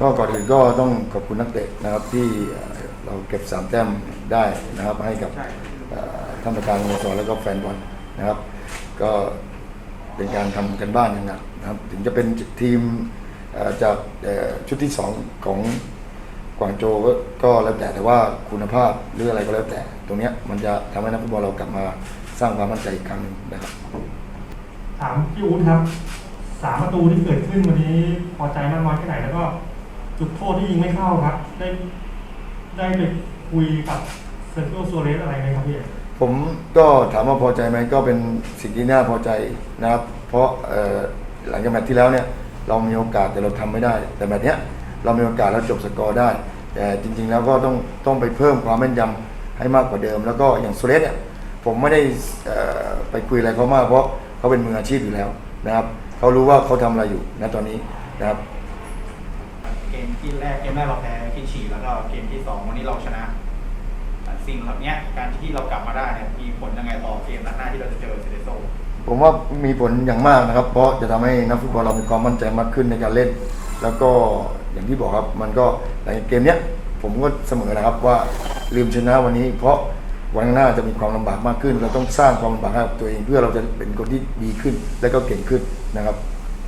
ก็ก่อนอื่นก็ต้องขอบคุณนักเตะนะครับที่เอ่อเราเก็บสามแต้มได้นะครับ ให้กับเอ่อท่านประธานสโมสรแล้วก็แฟนบอลนะครับ ก็เป็นการทำกันบ้านอย่างหนักนะครับ ถึงจะเป็นทีมเอ่อจากเอ่อชุดที่สองของกวางโจวก็ก็แล้วแต่แต่ว่าคุณภาพหรืออะไรก็แล้วแต่ ตรงเนี้ยมันจะทำให้นักฟุตบอลเรากลับมาสร้างความมั่นใจอีกครั้งหนึ่งนะครับถามพี่อู๊ดครับสามประตูที่เกิดขึ้นวันนี้พอใจมากน้อยแค่ไหนแล้วก็ จุดโทษที่ยิงไม่เข้าครับ ได้ได้ไปคุยกับเซอร์เคิลโซเรสอะไรไหมครับพี่ผมก็ถามว่าพอใจไหมก็เป็นสิ่งที่น่าพอใจนะครับ เพราะเอ่อหลังจากแมตช์ที่แล้วเนี่ย เรามีโอกาสแต่เราทำไม่ได้ แต่แมตช์เนี้ยเรามีโอกาสแล้วจบสกอร์ได้ แต่จริง ๆ แล้วก็ต้องต้องไปเพิ่มความแม่นยำให้มากกว่าเดิม แล้วก็อย่างโซเลสเนี่ยผมไม่ได้เอ่อไปคุยอะไรเขามากเพราะเขาเป็นมืออาชีพอยู่แล้วนะครับเขารู้ว่าเขาทำอะไรอยู่ณตอนนี้นะครับ เกมที่แรกเกมแรกเราแพ้ที่ฉีแล้วก็เกมที่สองวันนี้เราชนะ สิ่งเหล่านี้การที่เรากลับมาได้เนี่ยมีผลยังไงต่อเกมนัดหน้าที่เราจะเจอเซเดโซผมว่ามีผลอย่างมากนะครับ เพราะจะทำให้นักฟุตบอลเรามีความมั่นใจมากขึ้นในการเล่น แล้วก็อย่างที่บอกครับมันก็หลังเกมเนี้ยผมก็เสมอนะครับว่าลืมชนะวันนี้ เพราะวันข้างหน้าจะมีความลำบากมากขึ้น เราต้องสร้างความลำบากให้กับตัวเองเพื่อเราจะเป็นคนที่ดีขึ้นและก็เก่งขึ้นนะครับ